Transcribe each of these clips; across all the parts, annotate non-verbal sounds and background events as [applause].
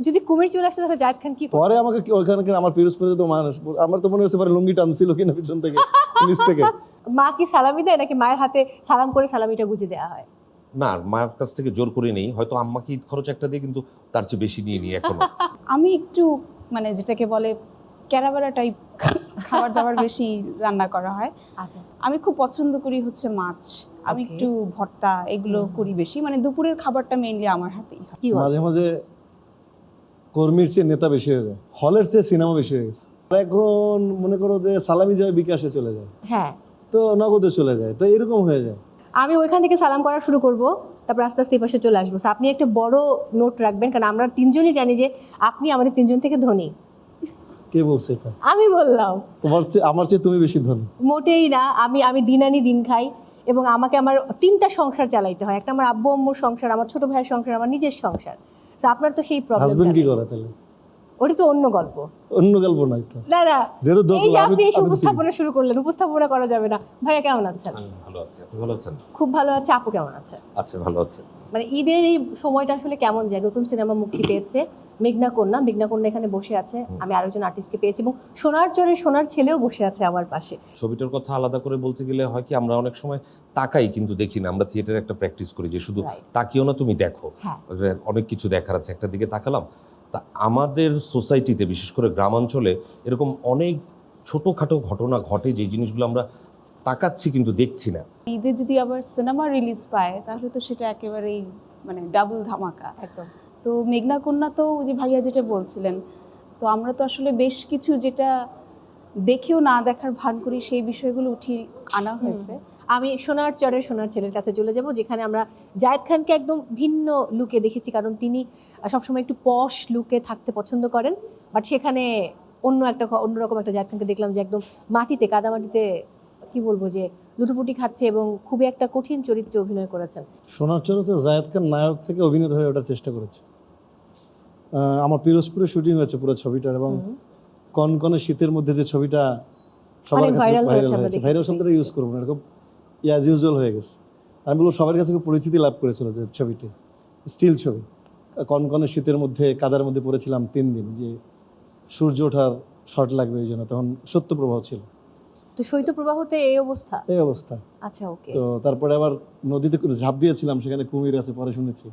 যদি কুমির চলে আসতো তাহলে জায়েদ খান কি? পরে আমাকে ওখানে কি আমার পিরোজপুরে তো মানুষ? আমার তো মনে হচ্ছে পরে লুঙ্গি টানছিল কিনা পিছন থেকে নিচ থেকে। [laughs] মা কি সালামি দেয় নাকি মায়ের হাতে সালাম করে সালামিটা গুজে দেওয়া হয়? না মায়ের কাছ থেকে জোর করে নেই। হয়তো আম্মাকে ঈদ খরচ একটা দিয়ে কিন্তু তার চেয়ে বেশি নিয়ে নিই এখনও। [laughs] আমি একটু মানে যেটাকে বলে ক্যারাবেরা টাইপ খাবার দাবার [laughs] বেশি রান্না করা হয়। আচ্ছা। আমি খুব পছন্দ করি হচ্ছে মাছ। আমি একটু ভর্তা এগুলো করি বেশি। মানে দুপুরের খাবারটা মেইনলি আমার হাতেই হয়। মাঝে মাঝে কর্মীর চেয়ে নেতা বেশি হয়ে যায়। হলের চেয়ে সিনেমা বেশি হয়ে গেছে। এখন মনে করো যে সালামি যায় বিকাশে চলে যায়। হ্যাঁ। তো নগদে চলে যায়। তো এরকম হয়ে যায়। আমি ওইখান থেকে সালাম করা শুরু করব তারপর আস্তে আস্তে পাশে চলে আসব। আপনি একটা বড় নোট রাখবেন কারণ আমরা তিনজনই জানি যে আপনি আমাদের তিনজন থেকে ধনী। কে বলছে এটা? আমি বললাম। তোমার চেয়ে আমার চেয়ে তুমি বেশি ধনী। মোটেই না আমি আমি দিন আনি দিন খাই এবং আমাকে আমার তিনটা সংসার চালাইতে হয়। একটা আমার আব্বু আম্মুর সংসার আমার ছোট ভাইয়ের সংসার আমার নিজের সংসার। তো আপনার তো সেই প্রবলেম হাজবেন্ড কি করে তাহলে? ওটা তো অন্য গল্প। অন্য গল্প নয় তো। না না যেহেতু এই আমি আপনি এসে চিনি। উপস্থাপনা শুরু করলেন উপস্থাপনা করা যাবে না। ভাইয়া কেমন আছেন? ভালো আছি। আপনি ভালো আছেন? খুব ভালো আছে আপু কেমন আছে আচ্ছা ভালো আছে। মানে ঈদের এই সময়টা আসলে কেমন যায়? নতুন সিনেমা মুক্তি পেয়েছে মেঘনা কন্যা মেঘনা কন্যা এখানে বসে আছে। আমি আরেকজন আর্টিস্টকে পেয়েছি এবং সোনার চরে সোনার ছেলেও বসে আছে আমার পাশে। ছবিটার কথা আলাদা করে বলতে গেলে হয় কি আমরা অনেক সময় তাকাই কিন্তু দেখি না আমরা থিয়েটারে একটা প্র্যাকটিস করি যে শুধু. তাকিও না তুমি দেখো। হ্যাঁ। অনেক কিছু দেখার আছে একটা দিকে তাকালাম। তা আমাদের সোসাইটিতে বিশেষ করে গ্রামাঞ্চলে এরকম অনেক ছোটোখাটো ঘটনা ঘটে যে জিনিসগুলো আমরা তাকাচ্ছি কিন্তু দেখছি না। ঈদে যদি আবার সিনেমা রিলিজ পায় তাহলে তো সেটা একেবারেই মানে ডাবল ধামাকা। একদম। তো মেঘনা কন্যা তো ওই যে ভাইয়া যেটা বলছিলেন তো আমরা তো আসলে বেশ কিছু যেটা দেখেও না দেখার ভান করি সেই বিষয়গুলো উঠিয়ে আনা হয়েছে। আমি সোনার চরের সোনার ছেলের কাছে চলে যাব যেখানে আমরা জায়েদ খানকে একদম ভিন্ন লুকে দেখেছি কারণ তিনি সবসময় একটু পশ লুকে থাকতে পছন্দ করেন বাট সেখানে অন্য একটা অন্যরকম একটা জায়েদ খানকে দেখলাম যে একদম মাটিতে কাদামাটিতে কি বলব যে লুটুপুটি খাচ্ছে এবং খুবই একটা কঠিন চরিত্রে অভিনয় করেছেন। সোনার চরিত্রে জায়েদ খান নায়ক থেকে অভিনেতা হয়ে ওঠার চেষ্টা করেছে। আমার পিরোজপুরে শুটিং হয়েছে পুরো ছবিটার এবং হুম। কনকনে শীতের মধ্যে যে ছবিটা সবার কাছে ভাইরাল হয়েছে, ভাইরাল শব্দটা ইউজ করব না এরকম ইয়াজ ইউজুয়াল হয়ে গেছে। আমি বলব সবার কাছে খুব পরিচিতি লাভ করেছিল যে ছবিটি স্টিল ছবি। কনকনে শীতের মধ্যে কাদার মধ্যে পড়েছিলাম তিন দিন যে সূর্য ওঠার শর্ট লাগবে এই জন্য তখন সত্য প্রবাহ ছিল। তো শৈত্যপ্রবাহতে এই অবস্থা? এই অবস্থা। আচ্ছা ওকে তো তারপরে আবার নদীতে ঝাঁপ দিয়েছিলাম সেখানে কুমির আছে পরে শুনেছি।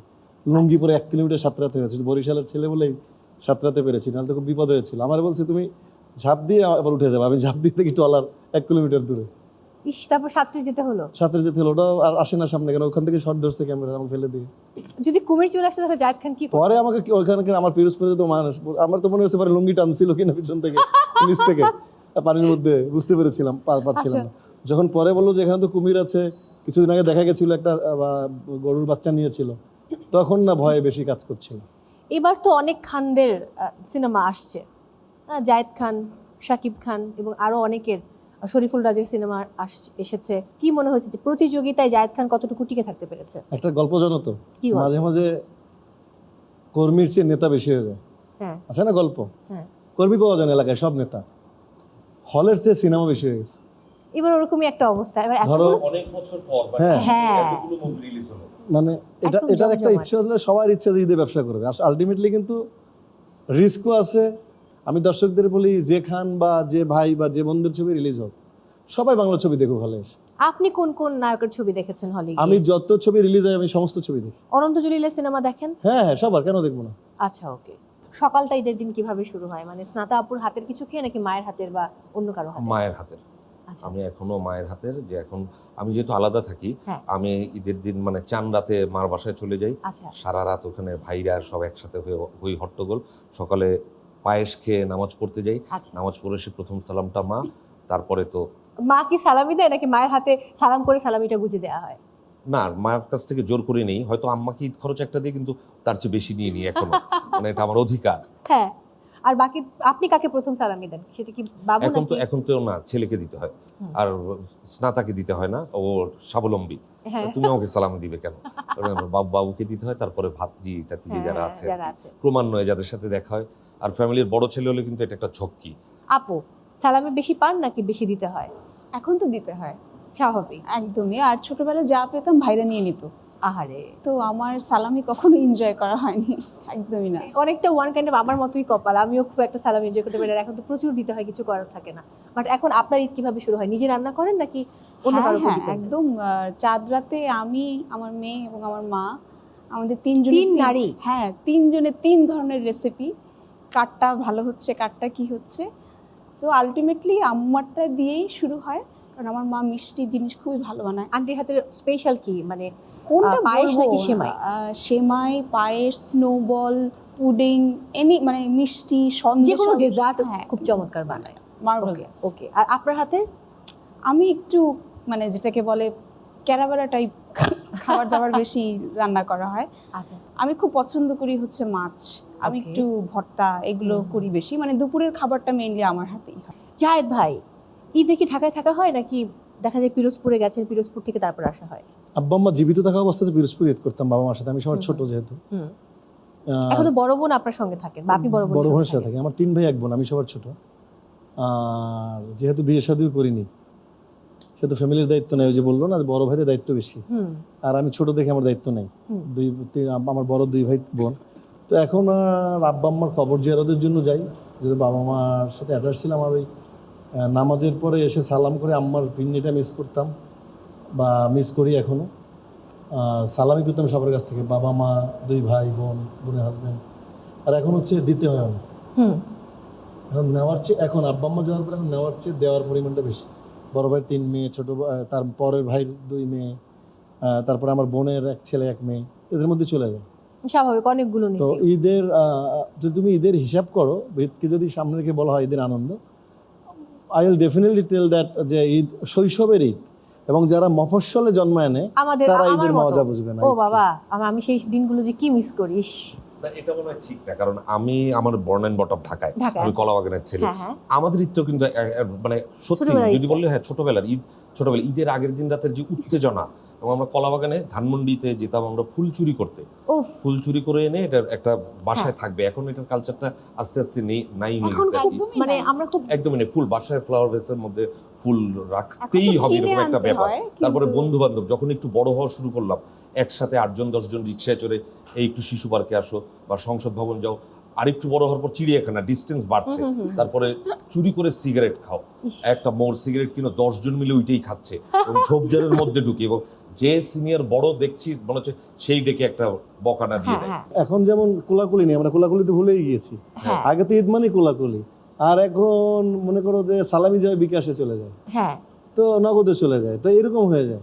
লুঙ্গি পরে এক কিলোমিটার সাঁতরাতে হয়েছে। বরিশালের ছেলে বলেই সাঁতরাতে পেরেছি নাহলে তো খুব বিপদ হয়েছিল। আমার বলছে তুমি ঝাঁপ দিয়ে আবার উঠে যাবে। আমি ঝাঁপ দিয়ে দেখি টলার এক কিলোমিটার দূরে। ইস তারপর সাঁতরে যেতে হলো? সাঁতরে যেতে হলো ওটাও আর আসে না সামনে কেন? ওখান থেকে শর্ট ধরছে ক্যামেরা আমাকে ফেলে দিয়ে। যদি কুমির চলে আসতো তাহলে জায়েদ খান কি পরে আমাকে কি- ওখানে কি আমার পিরোজপুরে তো মানুষ। আমার তো মনে হচ্ছে পরে লুঙ্গি টানছিল কিনা পিছন থেকে নিচ থেকে। পানির মধ্যে বুঝতে পেরেছিলাম পারছিলাম না। যখন পরে বলল যে এখানে তো কুমির আছে কিছুদিন আগে দেখা গেছিল একটা বা- গরুর বাচ্চা নিয়েছিল। তখন না ভয়ে বেশি কাজ করছিল এবার তো অনেক খানদের সিনেমা আসছে। জায়েদ খান শাকিব খান এবং আরও অনেকের শরীফুল রাজের সিনেমা এসেছে। কি মনে হয়েছে যে প্রতিযোগিতায় জায়েদ খান কতটুকু টিকে থাকতে পেরেছে? একটা গল্প জানো তো? কি মাঝে মাঝে কর্মীর চেয়ে নেতা বেশি হয়ে যায়। হ্যাঁ। আছে না গল্প? হ্যাঁ। কর্মী পাওয়া যায় এলাকায় সব নেতা। হলের চেয়ে সিনেমা বেশি হয়ে গেছে। এবার ওরকমই একটা অবস্থা। এবার ধরো অনেক বছর পর হ্যাঁ। হ্যাঁ। রিলিজ হলো। মানে এটা এটার একটা। ইচ্ছে হলে সবার ইচ্ছা যে ঈদে ব্যবসা করবে। আলটিমেটলি কিন্তু রিস্কও আছে। আমি দর্শকদের বলি যে খান বা যে ভাই বা যে বন্ধুর ছবি রিলিজ হোক সবাই বাংলা ছবি দেখুক হলে এসে। আপনি কোন কোন নায়কের ছবি দেখেছেন হলে আমি যত ছবি রিলিজ হয় আমি সমস্ত ছবি দেখি। অনন্ত জলিলের সিনেমা দেখেন? হ্যাঁ হ্যাঁ সবার কেন দেখব না? আচ্ছা ওকে। সকালটা ঈদের দিন কীভাবে শুরু হয়? মানে স্নাতা আপুর হাতের কিছু খেয়ে নাকি মায়ের হাতের বা অন্য কারও হাতে মায়ের হাতের। আমি এখনও মায়ের হাতের যে এখন আমি যেহেতু আলাদা থাকি হ্যাঁ। আমি ঈদের দিন মানে চান রাতে মার বাসায় চলে যাই। আচ্ছা। সারা রাত ওখানে ভাইরা সব একসাথে হয়ে হই হট্টগোল। সকালে পায়েস খেয়ে নামাজ পড়তে যাই। আচ্ছা। নামাজ পড়ে সে প্রথম সালামটা মা তারপরে তো মা কি সালামি দেয় নাকি মায়ের হাতে সালাম করে সালামিটা গুজে দেওয়া হয়? না মায়ের কাছ থেকে জোর করে নেই। হয়তো আম্মাকে ঈদ খরচ একটা দিয়ে কিন্তু তার চেয়ে বেশি নিয়ে নিই এখনও। [laughs] মানে এটা আমার অধিকার। হ্যাঁ। আর বাকি আপনি কাকে প্রথম সালামি দেন? সেটা কি বাবু এখন তো এখন তো না ছেলেকে দিতে হয়। আর স্নাতাকে দিতে হয় না ও স্বাবলম্বী। হ্যাঁ। তুমি আমাকে সালাম দিবে কেন? বাবু বাবুকে দিতে হয় তারপরে ভাতজি টাতিজি যারা হ্যাঁ, আছে আছে। ক্রমান্বয়ে যাদের সাথে দেখা হয়। আর ফ্যামিলির বড় ছেলে হলে কিন্তু এটা একটা ঝক্কি। আপু সালামি বেশি পান নাকি বেশি দিতে হয়? এখন তো দিতে হয়। স্বাভাবিক। একদমই আর ছোটবেলায় যা পেতাম ভাইরা নিয়ে নিত। আহারে। তো আমার সালামি কখনো এনজয় করা হয়নি একদমই না। অনেকটা ওয়ান কাইন্ড অফ আমার মতোই কপাল আমিও খুব একটা সালাম এনজয় করতে পারি এখন তো প্রচুর দিতে হয় কিছু করার থাকে না। বাট এখন আপনার ঈদ কীভাবে শুরু হয়? নিজে রান্না করেন নাকি অন্য হ্যাঁ, কারও হ্যাঁ একদম চাঁদ রাতে আমি আমার মেয়ে এবং আমার মা আমাদের তিনজন তিন নারী? হ্যাঁ তিনজনের তিন ধরনের রেসিপি কারটা ভালো হচ্ছে কারটা কি হচ্ছে। সো আলটিমেটলি আম্মারটা দিয়েই শুরু হয়। কারণ আমার মা মিষ্টি জিনিস খুবই ভালো বানায়। আন্টির হাতের স্পেশাল কি? মানে কোনটা পায়েস নাকি সেমাই? সেমাই পায়েস স্নোবল পুডিং এনি মানে মিষ্টি সন্দেশ যে কোনো ডেজার্ট খুব চমৎকার বানায়। মার্ভেলাস ওকে আর আপনার হাতের? আমি একটু মানে যেটাকে বলে ক্যারাবেরা টাইপ খাবার দাবার [laughs] বেশি রান্না করা হয়। আচ্ছা। আমি খুব পছন্দ করি হচ্ছে মাছ। আমি একটু ভর্তা এগুলো করি বেশি। মানে দুপুরের খাবারটা মেইনলি আমার হাতেই হয়। জায়েদ ভাই ঈদে কি ঢাকায় থাকা হয় নাকি দেখা যায় পিরোজপুরে গেছেন পিরোজপুর থেকে তারপর আসা হয়? আব্বা আম্মা জীবিত থাকা অবস্থাতে পিরোজপুর ঈদ করতাম বাবা মার সাথে। আমি সবার ছোট যেহেতু। এখন তো বড় বোন আপনার সঙ্গে থাকেন বা আপনি বড় বোন বড় বোনের সাথে থাকি। আমার তিন ভাই এক বোন আমি সবার ছোট। আর যেহেতু বিয়ে শাদিও করিনি সেহেতু ফ্যামিলির দায়িত্ব নেই। ওই যে বলল না বড় ভাইদের দায়িত্ব বেশি। আর আমি ছোট দেখে আমার দায়িত্ব নেই। দুই আমার বড় দুই ভাই বোন। তো এখন আর আব্বা আম্মার কবর জিয়ারতের জন্য যাই। যদি বাবা মার সাথে অ্যাটাচ ছিলাম আমার ওই নামাজের পরে এসে সালাম করে আম্মার পিন্নিটা মিস করতাম বা মিস করি এখনও সালামি পেতাম সবার কাছ থেকে বাবা মা দুই ভাই বোন বোনের হাজব্যান্ড আর এখন হচ্ছে দিতে হয় অনেক। হুম। এখন নেওয়ার চেয়ে এখন আব্বা আম্মা যাওয়ার পরে এখন নেওয়ার চেয়ে দেওয়ার পরিমাণটা বেশি। বড় ভাইয়ের তিন মেয়ে ছোটো তার পরের ভাইয়ের দুই মেয়ে তারপরে আমার বোনের এক ছেলে এক মেয়ে এদের মধ্যে চলে যায়। স্বাভাবিক অনেকগুলো তো ঈদের যদি তুমি ঈদের হিসাব করো ঈদকে যদি সামনে রেখে বলা হয় ঈদের আনন্দ I will definitely tell that যে ঈদ শৈশবের ঈদ এবং যারা মফস্বলে জন্মায় নেয় তারা ঈদের মজা বুঝবে না ও বাবা আমি সেই দিনগুলো যে কি মিস করিস এটা মনে হয় ঠিক না কারণ আমি আমার বর্ণ অ্যান্ড বটম ঢাকায় ঢাকায়। আমি কলাবাগানের ছেলে। হ্যাঁ হ্যাঁ। আমাদের ঈদ তো কিন্তু মানে সত্যি যদি বললে হ্যাঁ ছোটবেলার ঈদ ছোটবেলা ঈদের আগের দিন রাতের যে উত্তেজনা এবং আমরা কলা বাগানে ধানমন্ডিতে যেতাম আমরা ফুল চুরি করতে। ফুল চুরি করে এনে এটার একটা বাসায় থাকবে। এখন এটার কালচারটা আস্তে আস্তে নেই নাই হয়ে আর মানে আমরা খুব একদমই নেই। ফুল বাসায় ফ্লাওয়ার ভেসের মধ্যে ফুল রাখতেই হবে এরকম একটা ব্যাপার। তারপরে বন্ধু বান্ধব যখন একটু বড় হওয়া শুরু করলাম একসাথে আটজন দশজন রিক্সায় চড়ে এই একটু শিশু পার্কে আসো বা সংসদ ভবন যাও আরেকটু বড় হওয়ার পর চিড়িয়াখানা ডিস্টেন্স বাড়ছে। তারপরে চুরি করে সিগারেট খাও। একটা মোর সিগারেট কিনো দশজন মিলে ওইটাই খাচ্ছে। এবং ঝোপঝাড়ের মধ্যে ঢুকি এবং যে সিনিয়র বড় দেখছি মনে হচ্ছে সেই ডেকে একটা বকানা দিয়ে হ্যাঁ দেয়। হ্যাঁ। এখন যেমন কোলাকুলি নেই আমরা কোলাকুলিতে ভুলেই গিয়েছি। হ্যাঁ। আগে তো ঈদ মানে কোলাকুলি। আর এখন মনে করো যে সালামি যায় বিকাশে চলে যায়। হ্যাঁ। তো নগদে চলে যায়। তো এরকম হয়ে যায়।